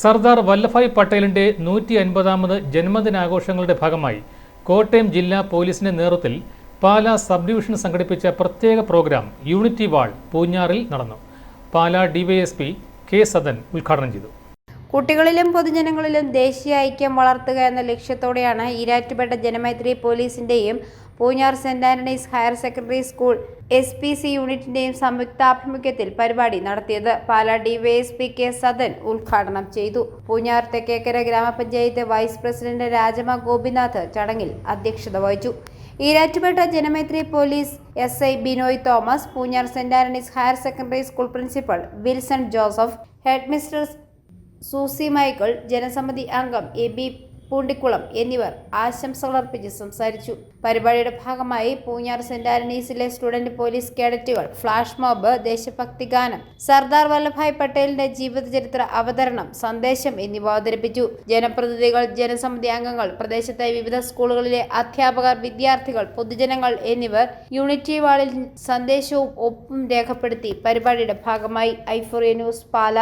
സർദാർ വല്ലഭായ് പട്ടേലിന്റെ നൂറ്റി അൻപതാമത് ജന്മദിനാഘോഷങ്ങളുടെ ഭാഗമായി കോട്ടയം ജില്ലാ പോലീസിന്റെ നേതൃത്വത്തിൽ പാല സബ് ഡിവിഷൻ സംഘടിപ്പിച്ച പ്രത്യേക പ്രോഗ്രാം യൂണിറ്റി വാൾ പൂഞ്ഞാറിൽ നടന്നു. പാല ഡിവൈഎസ്പി കെ സദൻ ഉദ്ഘാടനം ചെയ്തു. കുട്ടികളിലും പൊതുജനങ്ങളിലും ദേശീയ ഐക്യം വളർത്തുക എന്ന ലക്ഷ്യത്തോടെയാണ് ഈരാറ്റുപേട്ട ജനമൈത്രി പോലീസിന്റെയും Poonjar Saint Antony's higher secondary school S P C യൂണിറ്റിന്റെയും സംയുക്താഭിമുഖ്യത്തിൽ പരിപാടി നടത്തിയത്. പാലാ ഡിവൈഎസ്പി കെ സദൻ ഉദ്ഘാടനം ചെയ്തു. പൂഞ്ഞാർ തെക്കേക്കര ഗ്രാമപഞ്ചായത്ത് വൈസ് പ്രസിഡന്റ് രാജമ ഗോപിനാഥ് ചടങ്ങിൽ അധ്യക്ഷത വഹിച്ചു. Erattupetta Janamaithri police S I Binoy Thomas Poonjar Saint Antony's higher secondary school principal Wilson Joseph head mister Susie Michael Janasamithi അംഗം എ ബി പൂണ്ടിക്കുളം എന്നിവർ ആശംസകൾ അർപ്പിച്ച് സംസാരിച്ചു. പരിപാടിയുടെ ഭാഗമായി പൂഞ്ഞാർ സെന്റ് ആന്റണീസിലെ സ്റ്റുഡന്റ് പോലീസ് കേഡറ്റുകൾ ഫ്ലാഷ് മോബ് ദേശഭക്തി ഗാനം സർദാർ വല്ലഭായ് പട്ടേലിന്റെ ജീവിതചരിത്ര അവതരണം സന്ദേശം എന്നിവ അവതരിപ്പിച്ചു. ജനപ്രതിനിധികൾ ജനസമിതി അംഗങ്ങൾ പ്രദേശത്തെ വിവിധ സ്കൂളുകളിലെ അധ്യാപകർ വിദ്യാർത്ഥികൾ പൊതുജനങ്ങൾ എന്നിവർ യൂണിറ്റി വാളിൽ സന്ദേശവും ഒപ്പും രേഖപ്പെടുത്തി പരിപാടിയുടെ ഭാഗമായി. Euphoria news Pala.